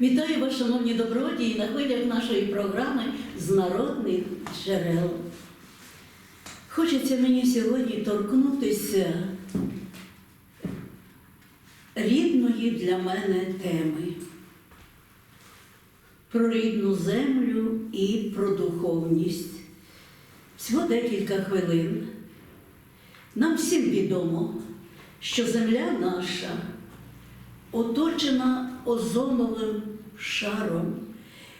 Вітаю вас, шановні добродії, на хвилях нашої програми з народних джерел. Хочеться мені сьогодні торкнутися рідної для мене теми про рідну землю і про духовність. Всього декілька хвилин. Нам всім відомо, що земля наша оточена озоновим шаром.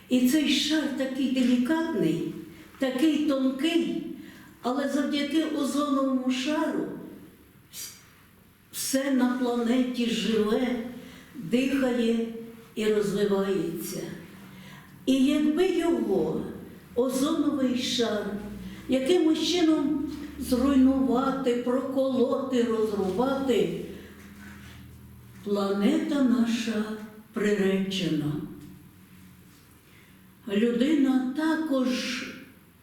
І цей шар такий делікатний, такий тонкий, але завдяки озоновому шару все на планеті живе, дихає і розвивається. І якби його озоновий шар якимось чином зруйнувати, проколоти, розрубати, планета наша приречена. Людина також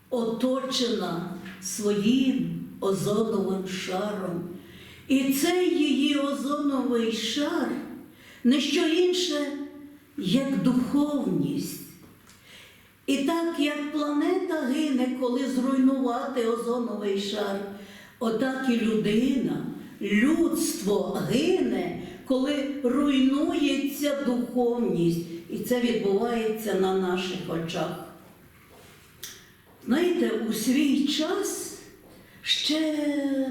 оточена своїм озоновим шаром. І цей її озоновий шар не що інше, як духовність. І так як планета гине, коли зруйнувати озоновий шар, отак і людина, людство гине, коли руйнується духовність. І це відбувається на наших очах. Знаєте, у свій час, ще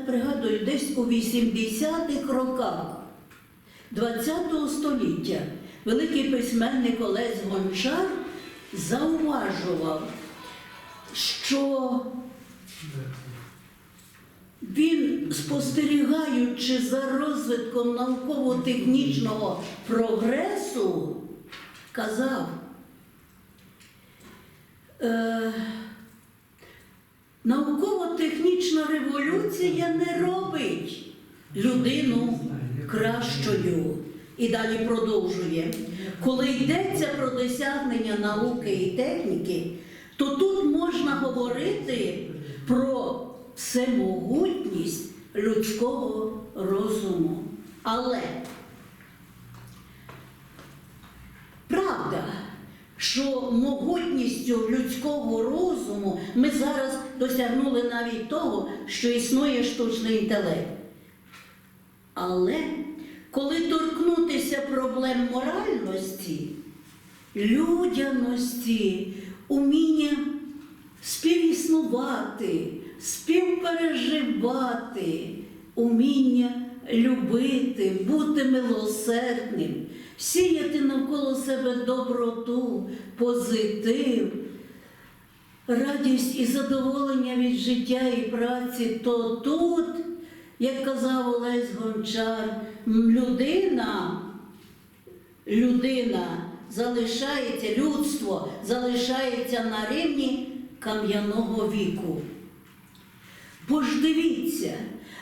пригадую, десь у 80-х роках ХХ століття великий письменник Олесь Гончар зауважував, що він, спостерігаючи за розвитком науково-технічного прогресу, казав, е, науково-технічна революція не робить людину кращою. І далі продовжує. Коли йдеться про досягнення науки і техніки, то тут можна говорити про всемогутність людського розуму. Але правда, що могутністю людського розуму ми зараз досягнули навіть того, що існує штучний інтелект. Але коли торкнутися проблем моральності, людяності, уміння співіснувати, співпереживати, уміння любити, бути милосердним, сіяти навколо себе доброту, позитив, радість і задоволення від життя і праці, то тут, як казав Олесь Гончар, людина, людина залишається, людство залишається на рівні кам'яного віку. Бо ж дивіться,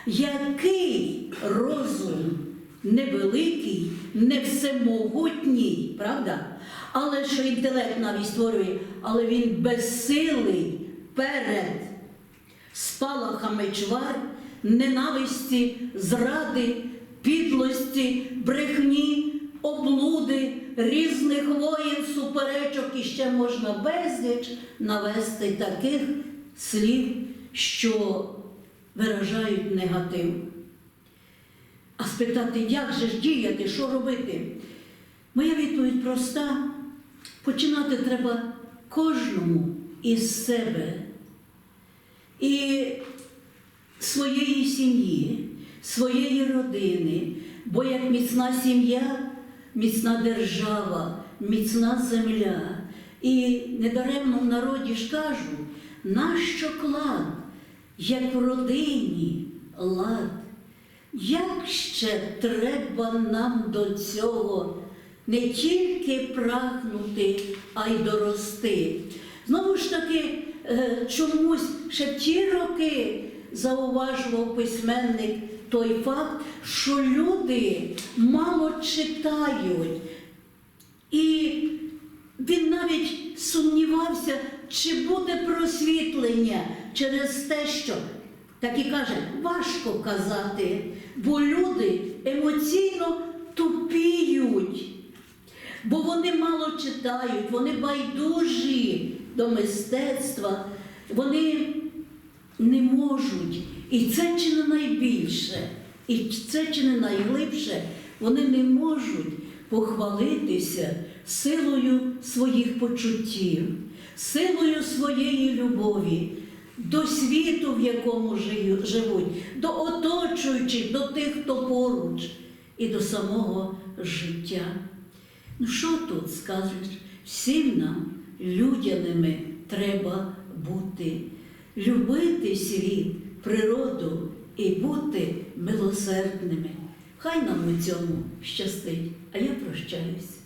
який розум невеликий, не всемогутній, правда? Але що інтелект навіть створює, але він безсилий перед спалахами чвар, ненависті, зради, підлості, брехні, облуди, різних воїн, суперечок і ще можна безліч навести таких слів, що виражають негатив. А спитати, як же ж діяти, що робити? Моя відповідь проста. Починати треба кожному із себе і своєї сім'ї, своєї родини, бо як міцна сім'я, міцна держава, міцна земля. І недаремно в народі ж кажуть, нащо клад, як в родині лад. Як ще треба нам до цього не тільки прагнути, а й дорости? Знову ж таки, е, чомусь ще в ті роки зауважував письменник той факт, що люди мало читають. І він навіть сумнівався, чи буде просвітлення через те, що так і каже, важко казати, бо люди емоційно тупіють. бо вони мало читають, вони байдужі до мистецтва, вони не можуть. І це чи не найбільше, і це чи не найглибше, вони не можуть похвалитися силою своїх почуттів, силою своєї любові до світу, в якому живуть, до оточуючих, до тих, хто поруч, і до самого життя. Ну що тут скажеш? Всім нам, людяними, треба бути, любити світ, природу і бути милосердними. Хай нам у цьому щастить, а я прощаюсь.